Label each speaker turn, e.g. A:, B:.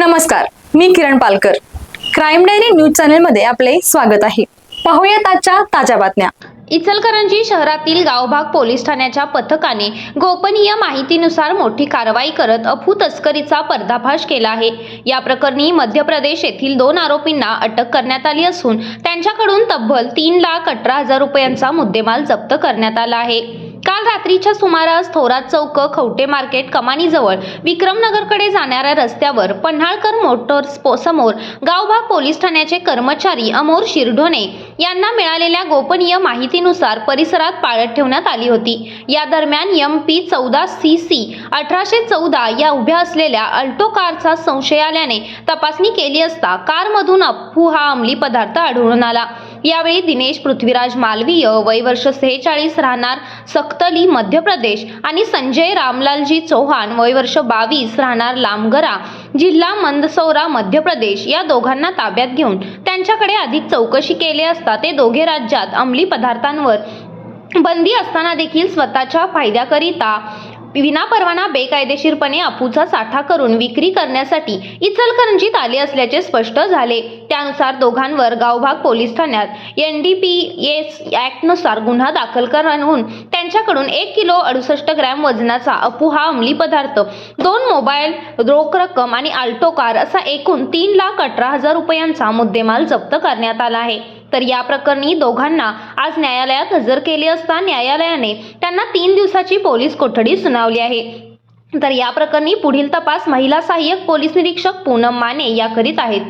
A: नमस्कार मी Kiran Palkar. Crime diary news चॅनलमध्ये आपले स्वागत आहे. पाहूयात आजच्या ताज्या बातम्या.
B: इचलकरंजी शहरातील गावभाग पोलीस ठाण्याच्या पथकाने गोपनीय माहितीनुसार मोठी कारवाई करत अफू तस्करीचा पर्दाफाश केला आहे. या प्रकरणी मध्य प्रदेश येथील दोन आरोपींना अटक करण्यात आली असून त्यांच्याकडून तब्बल तीन लाख अठरा हजार रुपयांचा मुद्देमाल जप्त करण्यात आला आहे. काल रात्रीच्या सुमारास थोरात चौक खवटे मार्केट कमानीजवळ विक्रमनगरकडे जाणाऱ्या रस्त्यावर पन्हाळकर मोटर्स समोर गावभाग पोलीस ठाण्याचे कर्मचारी अमोर शिरढोणे यांना मिळालेल्या गोपनीय माहितीनुसार परिसरात पाळत ठेवण्यात आली होती. या दरम्यान एम पी चौदा सी सी अठराशे चौदा या उभ्या असलेल्या अल्टो कारचा संशय आल्याने तपासणी केली असता कारमधून अप्पू हा अंमली पदार्थ आढळून आला. यावेळी दिनेश पृथ्वीराज मालवीय वय वर्ष सेहेचाळीस राहणार सक्तली मध्य प्रदेश आणि संजय रामलालजी चौहान वय वर्ष बावीस राहणार लामगरा जिल्हा मंदसौरा मध्य प्रदेश या दोघांना ताब्यात घेऊन त्यांच्याकडे अधिक चौकशी केली असता ते दोघे राज्यात अंमली पदार्थांवर बंदी असताना देखील स्वतःच्या फायद्याकरिता विनापरवाना बेकायदेशीरपणे अफूचा साठा करून विक्री करण्यासाठी इचलकरंजीत आले असल्याचे स्पष्ट झाले. त्यानुसार दोघांवर गावभाग पोलीस ठाण्यात. एन डी पी एस ॲक्टनुसार गुन्हा दाखल करून त्यांच्याकडून एक किलो अडुसष्ट ग्रॅम वजनाचा अफू हा अंमली पदार्थ दोन मोबाईल रोख रक्कम आणि आल्टो कार असा एकूण तीन लाख अठरा हजार रुपयांचा मुद्देमाल जप्त करण्यात आला आहे. तर या प्रकरणी दोघांना आज न्यायालयात हजर केले असता न्यायालयाने त्यांना तीन दिवसाची पोलीस कोठडी सुनावली आहे. तर या प्रकरणी पुढील तपास महिला सहाय्यक पोलीस निरीक्षक पूनम माने या करीत आहेत.